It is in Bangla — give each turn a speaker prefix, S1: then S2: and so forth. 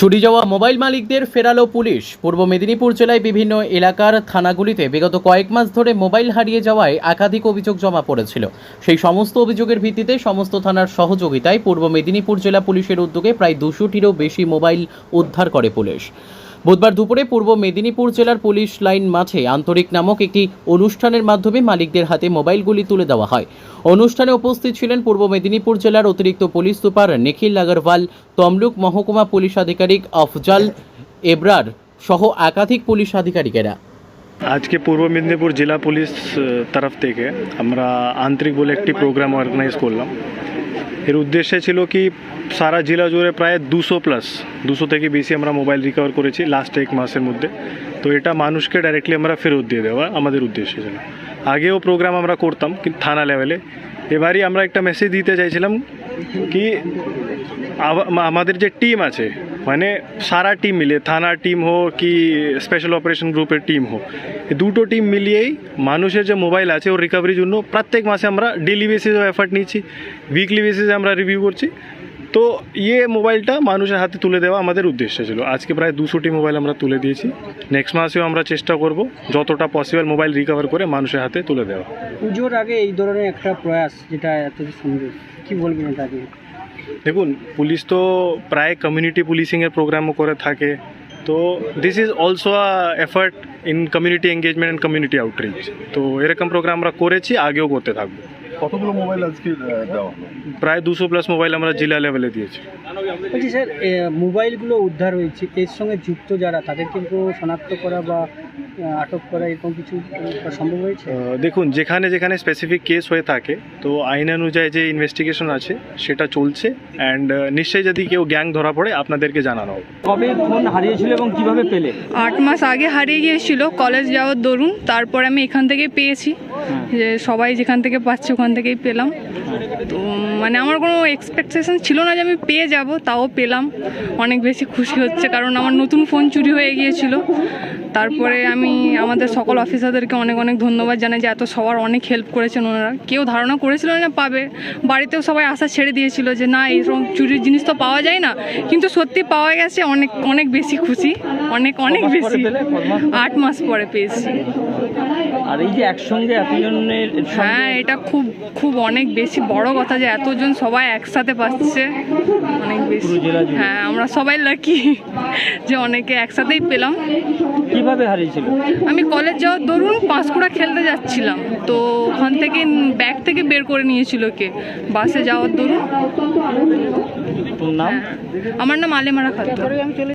S1: চুরি যাওয়া মোবাইল মালিকদের ফেরালো পুলিশ। পূর্ব মেদিনীপুর জেলায় বিভিন্ন এলাকার থানাগুলিতে বিগত কয়েক মাস ধরে মোবাইল হারিয়ে যাওয়ায় একাধিক অভিযোগ জমা পড়েছিল। সেই সমস্ত অভিযোগের ভিত্তিতে সমস্ত থানার সহযোগিতায় পূর্ব মেদিনীপুর জেলা পুলিশের উদ্যোগে প্রায় দুশোটিরও বেশি মোবাইল উদ্ধার করে পুলিশ। বুধবার দুপুরে পূর্ব মেদিনীপুর জেলার পুলিশ লাইন মাঠে আন্তরিক নামক একটি অনুষ্ঠানের মাধ্যমে মালিকদের হাতে মোবাইলগুলি তুলে দেওয়া হয়। অনুষ্ঠানে উপস্থিত ছিলেন পূর্ব মেদিনীপুর জেলার অতিরিক্ত পুলিশ সুপার নিখিল আগরওয়াল, তমলুক মহকুমা পুলিশ আধিকারিক আফজাল এবরার সহ একাধিক পুলিশ আধিকারিকেরা।
S2: আজকে পূর্ব মেদিনীপুর জেলা পুলিশ তরফ থেকে আমরা আন্তরিক বলে একটি প্রোগ্রাম অর্গানাইজ করলাম। এর উদ্দেশ্য ছিল কি, সারা জেলা জুড়ে প্রায় দুশো প্লাস দুশো থেকে বেশি আমরা মোবাইল রিকভার করেছি লাস্ট এক মাসের মধ্যে। তো এটা মানুষকে ডাইরেক্টলি আমরা ফেরত দিয়ে দেওয়া আমাদের উদ্দেশ্য ছিল। আগেও প্রোগ্রাম আমরা করতাম, কিন্তু থানা লেভেলে এবারই আমরা একটা মেসেজ দিতে চাইছিলাম কি আমাদের যে টিম আছে মানে সারা টিম মিলে, থানার টিম হোক কি স্পেশাল অপারেশন গ্রুপের টিম হোক দুটো টিম মিলিয়েই মানুষের যে মোবাইল আছে ওর রিকভারির জন্য প্রত্যেক মাসে আমরা ডেলি বেসিসে এফার্ট নিচ্ছি উইকলি বেসিসে আমরা রিভিউ করছি। তো ইয়ে মোবাইলটা মানুষের হাতে তুলে দেওয়া আমাদের উদ্দেশ্য ছিল। আজকে প্রায় দুশোটি মোবাইল আমরা তুলে দিয়েছি। নেক্সট মাসেও আমরা চেষ্টা করব যতটা পসিবল মোবাইল রিকভার করে মানুষের হাতে তুলে দেওয়া।
S3: পুজোর আগে এই ধরনের একটা প্রয়াস যেটা এত সুন্দর কি বলবেন নিয়ে?
S2: দেখুন পুলিশ তো প্রায় কমিউনিটি পুলিশিংয়ের প্রোগ্রামও করে থাকে। তো this is also a effort in community engagement and community outreach তো এরকম প্রোগ্রাম আমরা করেছি আগেও করতে থাকব।
S4: কতগুলো মোবাইল আজকে দেওয়া হলো
S2: প্রায় দুশো প্লাস মোবাইল আমরা জেলা লেভেলে দিয়েছি।
S3: বলছি স্যার মোবাইলগুলো উদ্ধার হয়েছে এর সঙ্গে যুক্ত যারা তাদেরকে কেউ শনাক্ত করা বা আটক করা এরকম কিছু সম্ভব হয়েছে?
S2: দেখুন যেখানে যেখানে স্পেসিফিক কেস হয়ে থাকে তো আইন অনুযায়ী যে ইনভেস্টিগেশন আছে সেটা চলছে অ্যান্ড নিশ্চয়ই যদি কেউ গ্যাং ধরা পড়ে আপনাদেরকে জানানো হবে।
S3: কবে ফোন হারিয়েছিল এবং কীভাবে পেলে?
S5: আট মাস আগে হারিয়ে গিয়েছিল কলেজ যাওয়ার দরুন তারপর আমি এখান থেকে পেয়েছি। যে সবাই যেখান থেকে পাচ্ছে ওখান থেকেই পেলাম। তো মানে আমার কোনো এক্সপেকটেশন ছিল না যে আমি পেয়ে যাব তাও পেলাম। অনেক বেশি খুশি হচ্ছে কারণ আমার নতুন ফোন চুরি হয়ে গিয়েছিল। তারপরে আমি আমাদের সকল অফিসারদেরকে অনেক অনেক ধন্যবাদ জানাই যে এত সবার অনেক হেল্প করেছেন ওনারা। কেউ ধারণা করেছিল না পাবে। বাড়িতেও সবাই আশা ছেড়ে দিয়েছিল যে না এইরকম চুরির জিনিস তো পাওয়া যায় না। কিন্তু সত্যি পাওয়া গেছে অনেক অনেক বেশি খুশি। অনেক অনেক বেশি? আট মাস পরে পেয়েছি।
S3: আর এই যে একসঙ্গে
S5: হ্যাঁ এটা খুব খুব অনেক বেশি বড় কথা যে এতজন সবাই একসাথে পাচ্ছে। অনেক বেশি। হ্যাঁ আমরা সবাই লাকি যে অনেকে একসাথেই পেলাম।
S3: কীভাবে হারিয়েছিল?
S5: আমি কলেজ যাওয়ার দরুন পাঁশকুড়া খেলতে যাচ্ছিলাম। তো ওখান থেকে ব্যাগ থেকে বের করে নিয়েছিল কে। বাসে যাওয়ার দরুন। হ্যাঁ আমার নাম আলেমারা খাতুন।